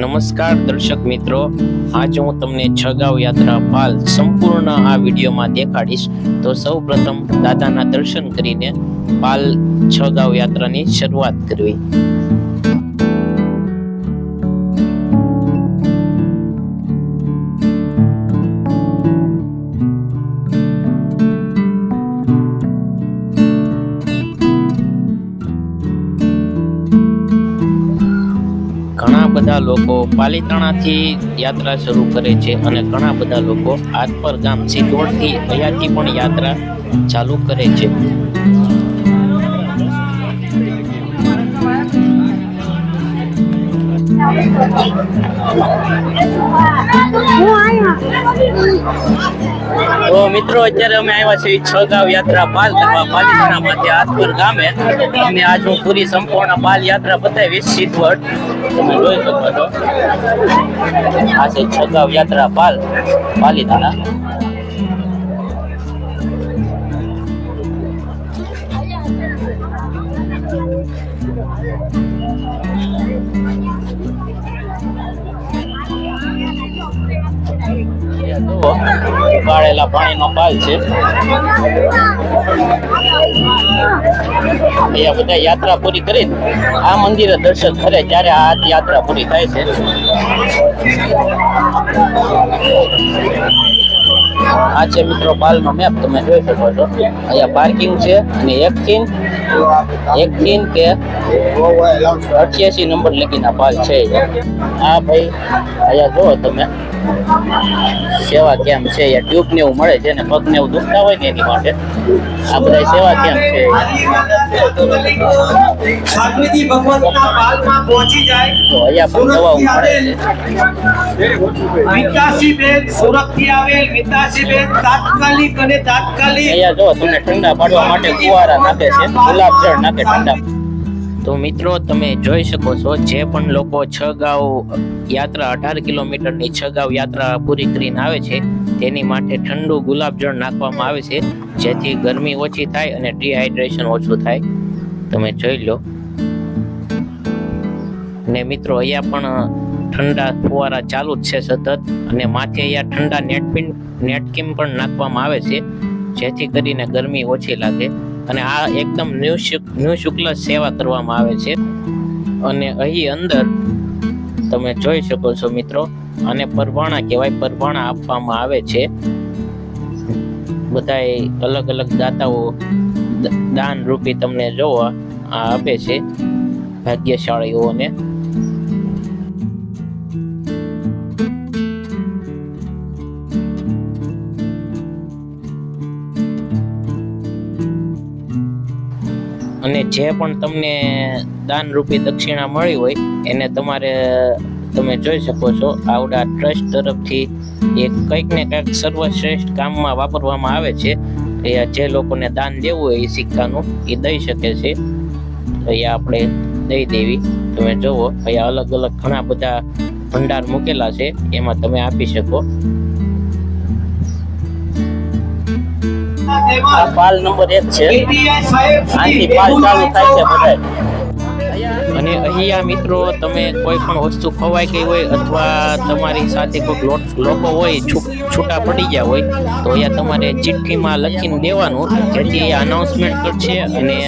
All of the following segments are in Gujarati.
નમસ્કાર દર્શક મિત્રો. આજે હું તમને છગાવ યાત્રા પાલ સંપૂર્ણ આ વિડીયોમાં દેખાડીશ. તો સૌ દાદાના દર્શન કરીને પાલ છગાવ યાત્રાની શરૂઆત કરવી. બધા લોકો પાલિતાણાથી યાત્રા શરૂ કરે છે અને ઘણા બધા લોકો આતપર ગામ સિદ્ધોડથી અહીંયાથી પણ યાત્રા ચાલુ કરે છે. તો મિત્રો, અત્યારે અમે આવ્યા છીએ છગાવ યાત્રા પાલ કરવા પાલીતાણામાંથી આતપર ગામે. તમને આજ હું પૂરી સંપૂર્ણ પાલ યાત્રા બતાવીશ. સિદ્ધવડ તમે જોઈ શકો છો. આ છે ઉકાળેલા પાણીનો પાલ છે. અહીંયા બધા યાત્રા પૂરી કરી આ મંદિરે દર્શન કરે ત્યારે આ યાત્રા પૂરી થાય છે. આ છે મિત્રો પાલનો મેપ તમે જોઈ શકો છો. અહીંયા પાર્કિંગ છે અને એક થીન એક થીન કે અઠ્યાસી નંબર લગીના પાલ છે આ ભાઈ અહીંયા જુઓ તમે. સેવા કેમ્પ છે? અહીંયા ટ્યુબ ને એવું મળે છે ને પગ ને એવું દુખતા હોય ને એની માટે? આ બધા સેવા કેમ્પ છે? તો અહીંયા પણ દવાઓ મળે છે. આવેલ વિકાસીબેન તાત્કાલિક અને તાત્કાલિક અહીંયા જો તમને ઠંડા પાડવા માટે ફુવારા નાખે છે ગુલાબ જળ નાખે ઠંડા. તો મિત્રો તમે જોઈ શકો છો જે પણ લોકો છ ગાંવ યાત્રા અઢાર કિલોમીટરની છ ગાઉ યાત્રા પૂરી કરીને આવે છે તેની માટે ઠંડુ ગુલાબ જળ નાખવામાં આવે છે જેથી ગરમી ઓછી થાય અને ડિહાઇડ્રેશન ઓછું થાય. તમે જોઈ લો. ને મિત્રો અહીંયા પણ ઠંડા ફુવારા ચાલુ જ છે સતત અને માથે અહીંયા ઠંડા નેટપિન નેટકીમ પણ નાખવામાં આવે છે, જેથી કરીને ગરમી ઓછી લાગે. અને આ એકદમ નિઃશુલ્ક નિઃશુલ્ક સેવા કરવામાં આવે છે. અને અહીં અંદર તમે જોઈ શકો છો મિત્રો અને પરવાણા કહેવાય, પરવાણા આપવામાં આવે છે. બધાય અલગ અલગ દાતાઓ દાન રૂપી તમને જોવા આપે છે. ભાગ્યશાળીઓને અને જે પણ તમને દાન રૂપી દક્ષિણા મળી હોય, એને તમારે, તમે જોઈ શકો છો, આવડા ટ્રસ્ટ તરફથી એ કંઈક ને કંઈક સર્વશ્રેષ્ઠ કામમાં વાપરવામાં આવે છે. એ જે લોકોને દાન દેવું હોય એ સિક્કાનું એ દઈ શકે છે. અહીંયા આપણે દઈ દેવી. તમે જુઓ અહીંયા અલગ અલગ ઘણા બધા ભંડાર મૂકેલા છે, એમાં તમે આપી શકો. આ પાલ નંબર એક છે. આથી પાલ ચાલુ થાય છે બધા અને અહીંયા મિત્રો તમે કોઈ પણ વસ્તુ ખવાઈ ગઈ હોય અથવા તમારી સાથે કોઈક લોટ- લોકો હોય છૂટા પડી ગયા હોય તો અહીંયા તમારે ચિઠ્ઠીમાં લખીને દેવાનું જેથી અનાઉન્સમેન્ટ કરશે અને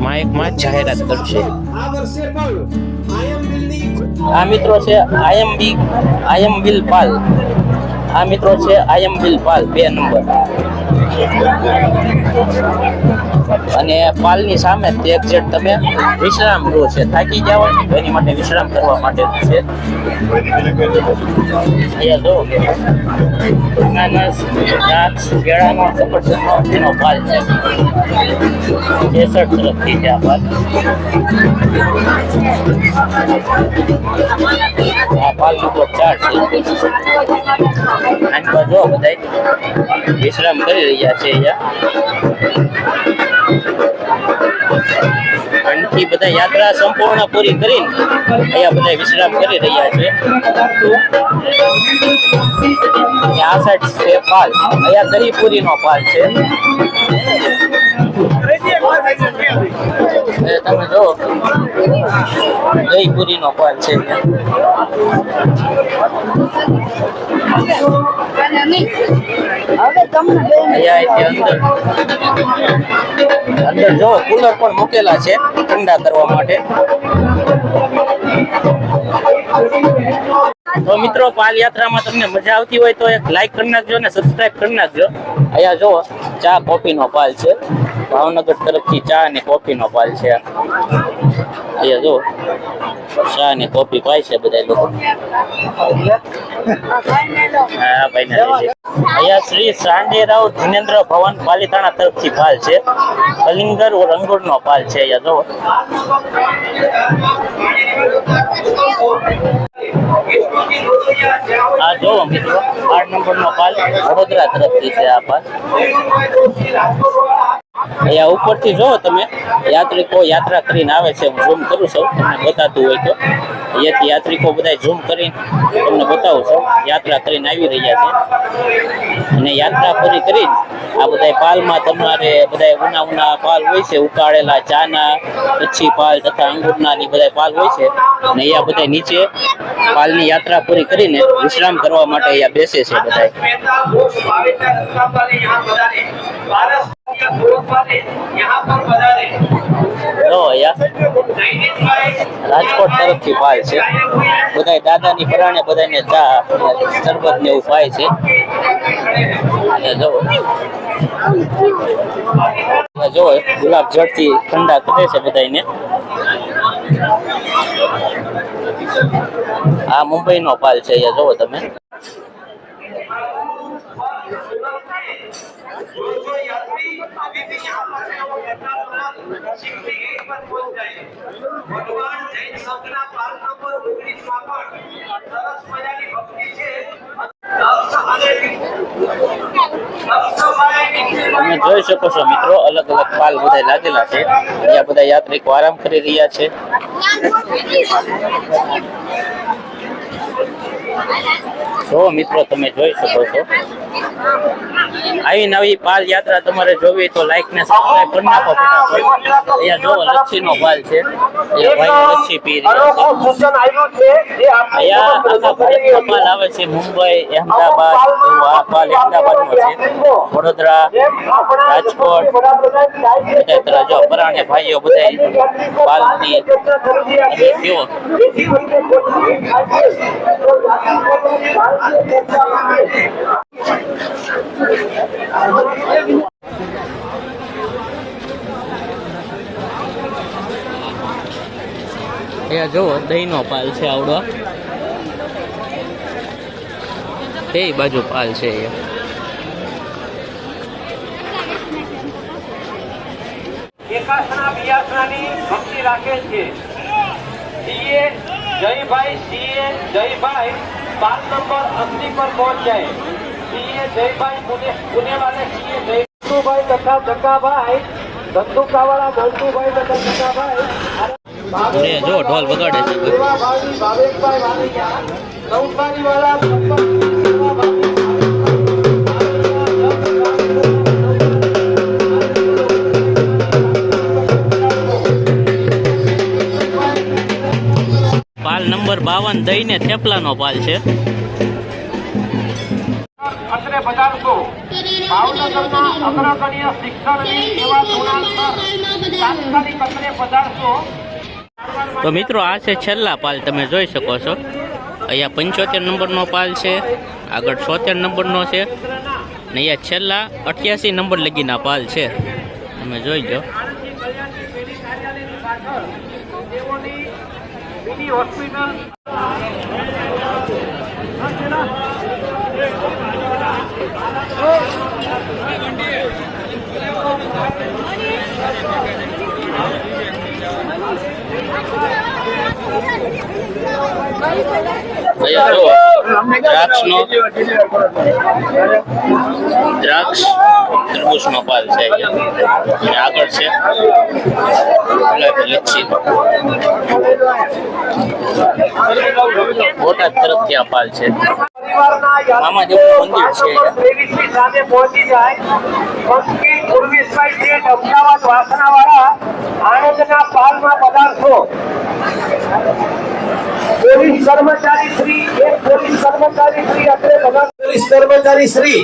માઇકમાં જાહેરાત કરશે. આ મિત્રો છે આયમ બી આયમ બિલ પાલ આ મિત્રો છે આયમ બિલ પાલ બે નંબર. અને પાલની સામે એક જેટ તમે વિશ્રામ ગૃહ છે. થાકી જાવ તો એની માટે વિશ્રામ કરવા માટે છે. અહીંયા જો અનાનસ દ્રાક્ષ કેળાનો સફરજનનો એનો પાલ છે. કેસર તરફથી છે આ પાલ આ પાલ તો ચાર છે. આની બાજુ બધા વિશ્રામ કરી રહ્યા છે અહીંયા. બધા યાત્રા સંપૂર્ણ પૂરી કરીને અહીંયા બધા વિશ્રામ કરી રહ્યા છે. આ સાઈડ છે પાલ. અહીંયા દહીપુરીનો પાલ છે. તમે જો દહીં નો પાલ છે અહીંયા. અંદર જો કુલર પણ મૂકેલા છે ઠંડા કરવા માટે. તો મિત્રો પાલ યાત્રામાં તમને મજા આવતી હોય તો એક લાઈક કરી નાખજો અને સબસ્ક્રાઇબ કરી નાખજો. અહીંયા જો ચા કોફીનો પાલ છે. ભાવનગર તરફથી ચા અને કોફીનો પાલ છે. અહીંયા જો ચા અને કોફી પાય છે બધા લોકો. હા ભાઈ ના અહીંયા શ્રી સાંડેરાવ ધનેન્દ્ર ભવન પાલિતાણા તરફથી પાલ છે. કલિંગર રંગોળનો પાલ છે. અહીંયા જો આ જોવો મિત્રો આઠ નંબરનો પાલ વડોદરા તરફથી છે આ પાલ. અહીંયા ઉપરથી જો તમે યાત્રિકો યાત્રા કરીને આવે છે, હું ઝૂમ કરું છું, તમને બતાતું હોય તો. અહીંયાથી યાત્રિકો બધા ઝૂમ કરીને તમને બતાવું છું. યાત્રા કરીને આવી રહ્યા છે. અને યાત્રા પૂરી કરીને આ બધા પાલમાં તમારે બધા ઉના ઉના પાલ હોય છે, ઉકાળેલા ચાના, કચ્છી પાલ તથા અંગુરના ની બધા પાલ હોય છે. અને અહીંયા બધા નીચે પાલની યાત્રા પૂરી કરીને વિશ્રામ કરવા માટે અહીંયા બેસે છે બધા જો અહીંયા રાજકોટ તરફથી પાય છે. બધા દાદાની પરાણે બધાને ચા શરબત ને એવું પાય છે. જો. જો, ગુલાબ જળથી ઠંડા કરે છે બધાને આ મુંબઈનો પાલ છે અહીંયા જોવો તમે. ભગવાન જૈન સંઘના પાલ નંબર 19 માં પણ સરસ મજાની ભક્તિ છે. તમે જોઈ શકો છો મિત્રો અલગ અલગ પાલ બધા લાગેલા છે. અહીંયા બધા યાત્રિકો આરામ કરી રહ્યા છે. જો મિત્રો, તમે જોઈ શકો છો. આવી નવી પાલ યાત્રા તમારે જોવી તો લાઈક ને સબસ્ક્રાઇબ કરી નાખો ફટાફટ. અહીંયા જો લચ્છીનો પાલ છે. એ ભાઈ લચ્છી પી રહ્યો છે. અહીંયા આખા ભારતનો પાલ આવે છે. મુંબઈ અહેમદાબાદ આ પાલ અહેમદાબાદનો છે. વડોદરા, રાજકોટ, બધા જો પરાણે ભાઈઓ બધા પાલની અને કયો અહીંયા જુઓ, દહીંનો પાલ છે આવડો. એ બાજુ પાલ છે અહીંયા એકાસના બિયાસનાની ભક્તિ રાખે છે. સીએ, જયભાઈ સીએ, જયભાઈ, પાલ નંબર 80 પર પહોંચ જાય સીએ જયભાઈ પુણે તથા ધક્કાભાઈ. ધંધુકાવાળા ધંધુભાઈ તથા ધક્કાભાઈ. જો ઢોલ વગાડે છે. બધું. વાલિયા નવસારી વાળા પાલ નંબર બાવન દહીં ને થેપલાનો પાલ છે. તો મિત્રો આ છે છેલ્લા પાલ, તમે જોઈ શકો છો. અહીંયા પંચોતેર નંબરનો પાલ છે, આગળ છોતેર નંબરનો છે, ને અહીંયા છેલ્લા અઠ્યાસી નંબર લગીના પાલ છે. તમે જોઈ લો. હોસ્પિટલ અહીંયા જુઓ દ્રાક્ષનો દ્રાક્ષ તરબૂચનો પાલ છે અને આગળ છે લચ્છી. બોટાદ તરફથી આ પાલ છે. મામા જેવું મંદિર છે અમદાવાદ વાસણાવાળા આણંદના પાલમાં પધારશો પોલીસ કર્મચારી શ્રી, એક પોલીસ કર્મચારી શ્રી અત્રે પધાર પોલીસ કર્મચારી શ્રી.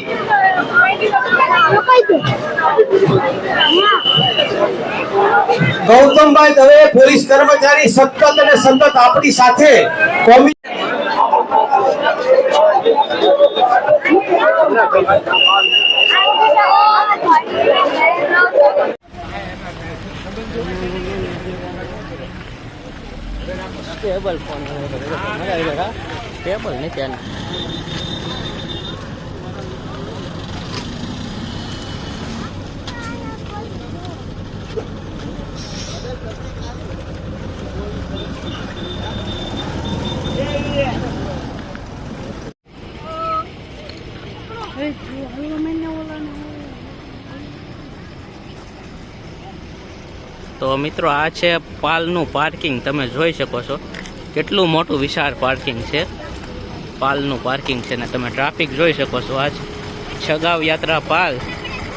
ગૌતમભાઈ દવે પોલીસ કર્મચારી સતત અને સતત આપણી સાથે કોમી ટેબલ ફોન ટેબલ નથી તો મિત્રો આ છે પાલનું પાર્કિંગ તમે જોઈ શકો છો. કેટલું મોટું વિશાળ પાર્કિંગ છે. પાલનું પાર્કિંગ છે ને તમે ટ્રાફિક જોઈ શકો છો. આજ છગાવ યાત્રા પાલ.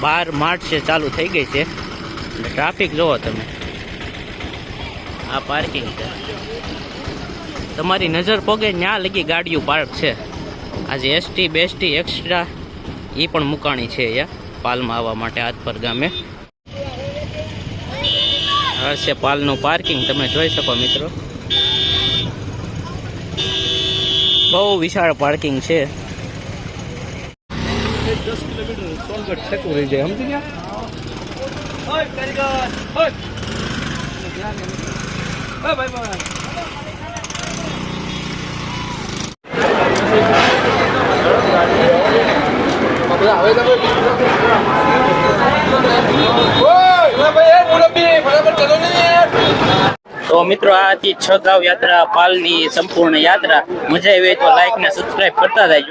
બાર માર્ચે ચાલુ થઈ ગઈ છે. ટ્રાફિક જુઓ તમે. આ પાર્કિંગ છે. તમારી નજર પોગે ત્યાં લગી ગાડીઓ પાર્ક છે. આજે એસટી બેસટી એક્સ્ટ્રા એ પણ મુકાણી છે અહીંયા, પાલમાં આવવા માટે આતપર ગામે. છે પાલનું પાર્કિંગ તમે જોઈ શકો મિત્રો. બહુ વિશાળ પાર્કિંગ છે. તો મિત્રો, આ છ ગાંવ યાત્રા, પાલની સંપૂર્ણ યાત્રા. મજા આવી તો લાઈક ને સબસ્ક્રાઈબ કરતા જાય